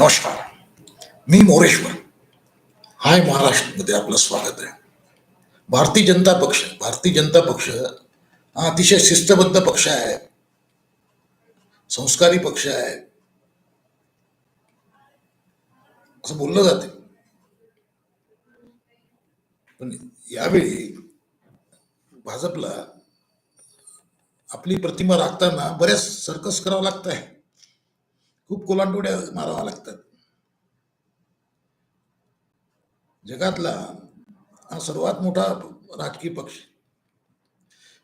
नमस्कार. मी मोरेश्वर. हाय महाराष्ट्रमध्ये आपलं स्वागत आहे. भारतीय जनता पक्ष भारतीय जनता पक्ष हा अतिशय शिस्तबद्ध पक्ष आहे. संस्कारी पक्ष आहे. असं बोललं जाते. पण यावेळी भाजपला आपली प्रतिमा राखताना बऱ्याच सर्कस करावं लागत आहे खूप कोलांटोड्या माराव्या लागतात. जगातला हा सर्वात मोठा राजकीय पक्ष.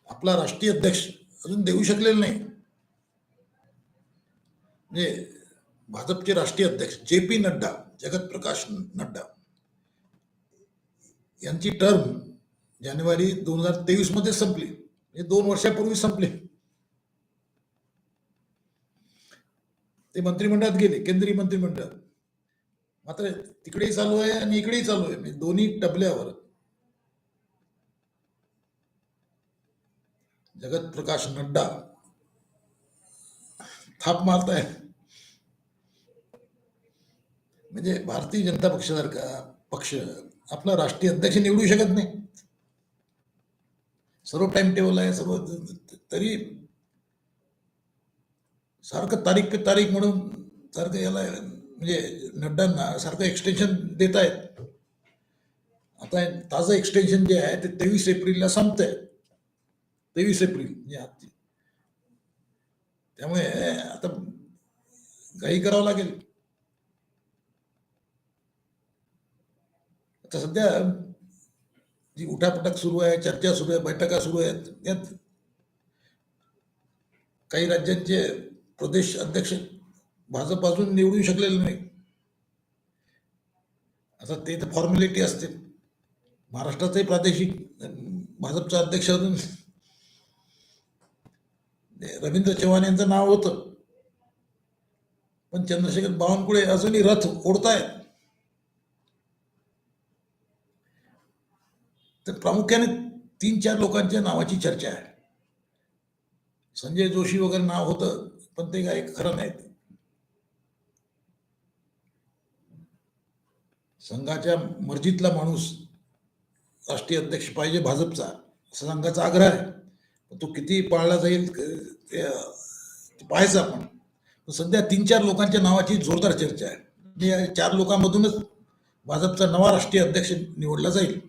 आपला राष्ट्रीय अध्यक्ष अजून देऊ शकलेला नाही. म्हणजे भाजपचे राष्ट्रीय अध्यक्ष जे पी नड्डा जगत प्रकाश नड्डा यांची टर्म जानेवारी दोन हजार तेवीसमध्ये संपली. म्हणजे दोन वर्षापूर्वी संपली. ते मंत्रिमंडळात गेले केंद्रीय मंत्रिमंडळ. मात्र तिकडेही चालू आहे आणि इकडेही चालू आहे म्हणजे दोन्ही टबल्यावर. जगत प्रकाश नड्डा. थाप मारताय. म्हणजे भारतीय जनता पक्षासारखा पक्ष आपला राष्ट्रीय अध्यक्ष निवडू शकत नाही. सर्व टाइम टेबल आहे सर्व तरी सारखं तारीख पे तारीख म्हणून सारखं याला म्हणजे नड्डांना सारखं एक्सटेन्शन देत आहेत आता ताजं एक्सटेन्शन जे आहे ते तेवीस एप्रिलला संपत आहे तेवीस एप्रिल म्हणजे आजची. त्यामुळे आता काही करावं लागेल. आता सध्या जी उठापटक सुरू आहे चर्चा सुरू आहे बैठका सुरू आहेत यात काही राज्यांचे प्रदेश अध्यक्ष भाजप अजून निवडू शकलेलं नाही. आता ते तर फॉर्मॅलिटी असते महाराष्ट्राचंही प्रादेशिक भाजपचा अध्यक्ष अजून रवींद्र चव्हाण यांचं नाव होतं. पण चंद्रशेखर बावनकुळे अजूनही रथ ओढतायत. तर प्रामुख्याने तीन चार लोकांच्या नावाची चर्चा आहे. संजय जोशी वगैरे नाव होतं. पण ते काय खरं नाही ते. संघाच्या मर्जीतला माणूस राष्ट्रीय अध्यक्ष पाहिजे भाजपचा असा संघाचा आग्रह आहे. तो किती पाळला जाईल ते पाहायचं आपण. सध्या तीन चार लोकांच्या नावाची जोरदार चर्चा आहे. म्हणजे या चार लोकांमधूनच भाजपचा नवा राष्ट्रीय अध्यक्ष निवडला जाईल.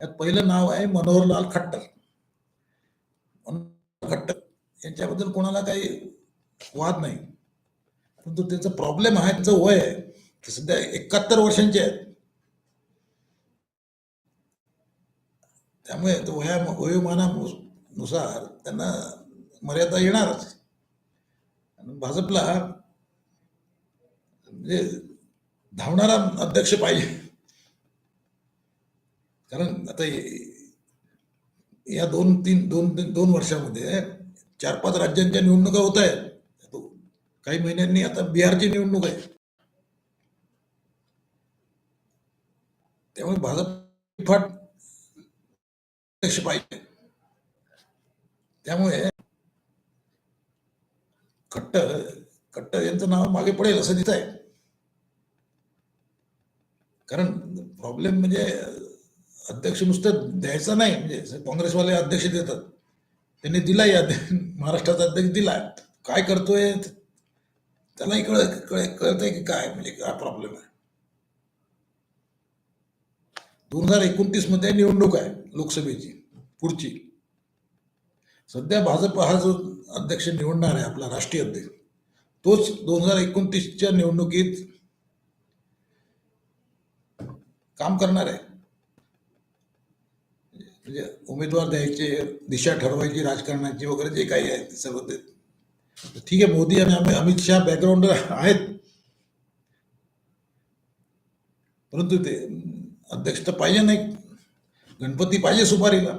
यात पहिलं नाव आहे मनोहरलाल खट्टर. खट्टर यांच्याबद्दल कोणाला काही वाद नाही. परंतु त्याचा प्रॉब्लेम आहे त्याचं वय आहे. ते सध्या एकाहत्तर वर्षांचे आहेत. त्यामुळे तो वया वयोमानानुसार त्यांना मर्यादा येणारच. आणि भाजपला म्हणजे धावणारा अध्यक्ष पाहिजे. कारण आता या दोन तीन दोन दोन वर्षामध्ये चार पाच राज्यांच्या निवडणुका होत आहेत. काही महिन्यांनी आता बिहारची निवडणूक आहे. त्यामुळे भाजप फाट अध्यक्ष पाहिजे. त्यामुळे खट्टर खट्टर यांचं नाव मागे पडेल असं दिसत आहे कारण प्रॉब्लेम म्हणजे अध्यक्ष नुसतं द्यायचा नाही म्हणजे काँग्रेसवाले अध्यक्ष देतात त्यांनी दिलाही महाराष्ट्राचा अध्यक्ष दिला काय करतोय? त्यालाही कळ कळ कळतंय की काय म्हणजे काय प्रॉब्लेम आहे? दोन हजार एकोणतीसमध्ये निवडणूक आहे लोकसभेची पुढची. सध्या भाजप हा जो अध्यक्ष निवडणार आहे आपला राष्ट्रीय अध्यक्ष तोच दोन हजार एकोणतीसच्या निवडणुकीत काम करणार आहे. म्हणजे उमेदवार द्यायचे दिशा ठरवायची राजकारणाची वगैरे जे काही आहे ते सर्व ते ठीक आहे मोदी आणि अमित अमित शहा बॅकग्राऊंड आहेत. परंतु ते अध्यक्ष तर पाहिजे नाही गणपती पाहिजे सुपारीला.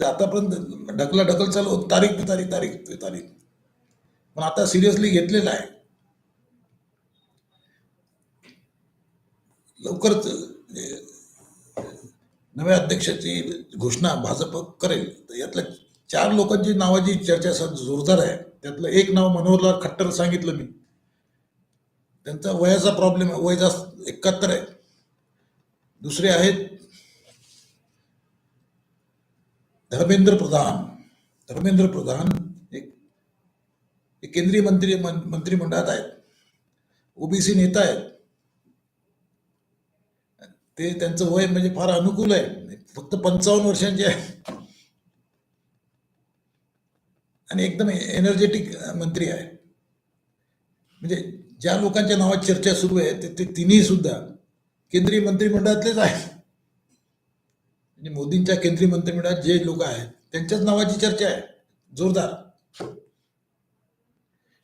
ते आतापर्यंत ढकला ढकल चालू होत, तारीख तारीख तारीख तारीख. पण आता सिरियसली घेतलेलं आहे. लवकरच म्हणजे नव्या अध्यक्षाची घोषणा भाजप करेल. तर यातल्या चार लोकांची नावाची चर्चा जोरदार आहे. त्यातलं एक नाव मनोहरलाल खट्टर सांगितलं मी. त्यांचा वयाचा प्रॉब्लेम वय जास्त एकाहत्तर आहे. दुसरे आहेत धर्मेंद्र प्रधान. धर्मेंद्र प्रधान एक एक केंद्रीय मंत्री मंत्रिमंडळात आहेत. ओबीसी नेता आहेत. ते त्यांचं वय म्हणजे फार अनुकूल आहे. फक्त पंचावन्न वर्षांचे आहे. आणि एकदम एनर्जेटिक मंत्री आहे. म्हणजे ज्या लोकांच्या नावात चर्चा सुरू आहे ते- ते तिन्ही सुद्धा केंद्रीय मंत्रिमंडळातलेच आहेत. म्हणजे मोदींच्या केंद्रीय मंत्रिमंडळात जे लोक आहेत त्यांच्याच नावाची चर्चा आहे. जोरदार.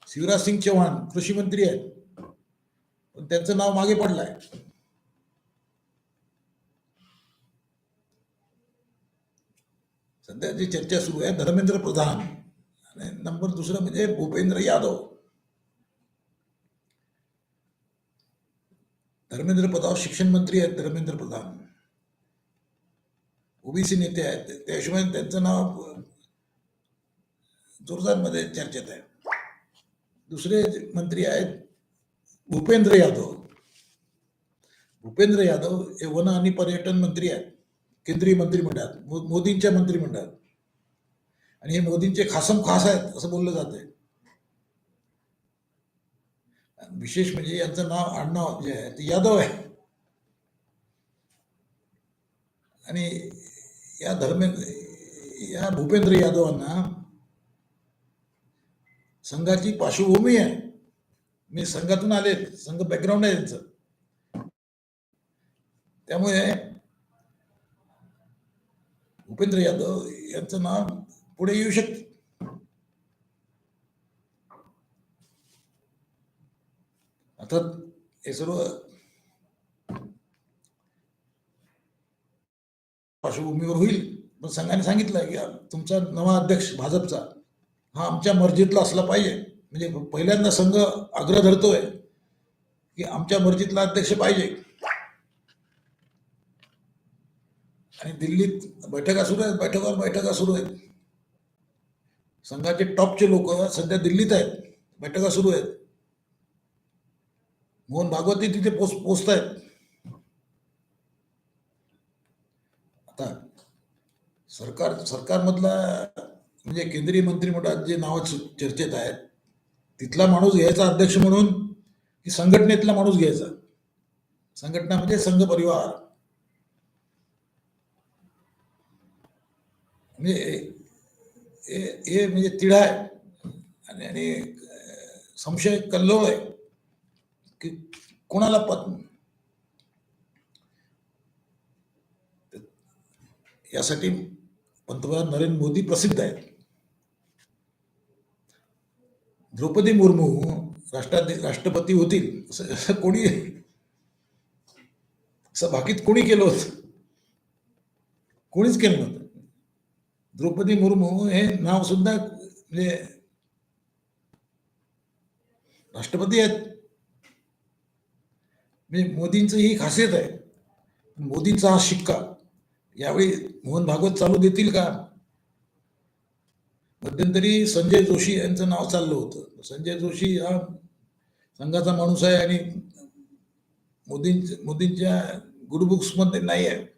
शिवराज सिंग चौहान कृषी मंत्री आहेत. पण त्यांचं नाव मागे पडलं आहे सध्या जी चर्चा सुरू आहे धर्मेंद्र प्रधान। आणि नंबर दुसरा म्हणजे भूपेंद्र यादव। धर्मेंद्र प्रधान, शिक्षण मंत्री आहेत धर्मेंद्र प्रधान। ओबीसी नेते आहेत त्या हिशोबाने त्यांचं नाव जोरदार मध्ये चर्चेत आहे. दुसरे मंत्री आहेत, भूपेंद्र यादव. भूपेंद्र यादव हे वन आणि पर्यटन मंत्री आहेत. केंद्रीय मंत्रिमंडळात मो- मोदींच्या मंत्रिमंडळात आणि हे मोदींचे खासम खास आहेत असं बोललं जात आहे विशेष म्हणजे यांचं नाव आडनाव जे आहे ते यादव आहे. आणि या धर्मेंद्र या भूपेंद्र यादवांना संघाची पार्श्वभूमी आहे. मी संघातून आले संघ बॅकग्राऊंड आहे त्यांचं त्यामुळे भूपेंद्र यादव यांचं नाव पुढे येऊ शकते. आता हे सर्व पार्श्वभूमीवर होईल. पण संघाने सांगितलं की तुमचा नवा अध्यक्ष भाजपचा हा आमच्या मर्जीतला असला पाहिजे. म्हणजे पहिल्यांदा संघ आग्रह धरतोय की आमच्या मर्जीतला अध्यक्ष पाहिजे. आणि दिल्लीत बैठका सुरू आहेत बैठकावर बैठका सुरू आहेत. संघाचे टॉपचे लोक सध्या दिल्लीत आहेत बैठका सुरू आहेत. मोहन भागवती तिथे पोच पोचत आहेत आता सरकार सरकारमधला म्हणजे केंद्रीय मंत्रिमंडळात जे नाव चर्चेत आहेत तिथला माणूस घ्यायचा अध्यक्ष म्हणून की संघटनेतला माणूस घ्यायचा? संघटना म्हणजे संघ परिवार म्हणजे हे- म्हणजे तिढा आहे. आणि आणि संशय कल्लोळ आहे की कोणाला पत यासाठी पंतप्रधान नरेंद्र मोदी प्रसिद्ध आहेत. द्रौपदी मुर्मू राष्ट्राध्यक्ष राष्ट्रपती होतील असं कोणी असं बाकीत कोणी केलं होतं? कोणीच केलं नव्हतं. द्रौपदी मुर्मू हे नाव सुद्धा म्हणजे राष्ट्रपती आहेत. म्हणजे मोदींचं ही खासियत आहे. मोदींचा हा शिक्का. यावेळी मोहन भागवत चालू देतील का? मध्यंतरी संजय जोशी यांचं नाव चाललं होतं. संजय जोशी हा संघाचा माणूस आहे आणि मोदीं मोदींच्या गुड नाही आहे.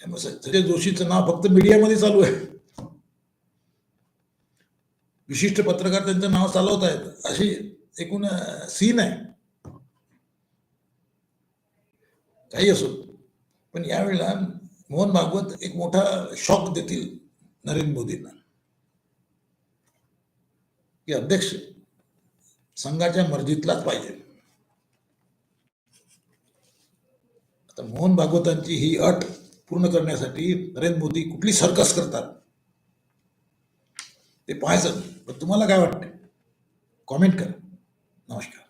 त्यामुळे संजय जोशीचं नाव फक्त मीडियामध्ये चालू आहे. विशिष्ट पत्रकार त्यांचं नाव चालवत आहेत. अशी एकूण सीन आहे. काही असो. पण यावेळेला मोहन भागवत एक मोठा शॉक देतील नरेंद्र मोदींना. की अध्यक्ष संघाच्या मर्जीतलाच पाहिजे. आता मोहन भागवतांची ही अट पूर्ण करण्यासाठी नरेंद्र मोदी कुठली सर्कस करतात? ते पाहायचं. पण तुम्हाला काय वाटतं कॉमेंट करा. नमस्कार.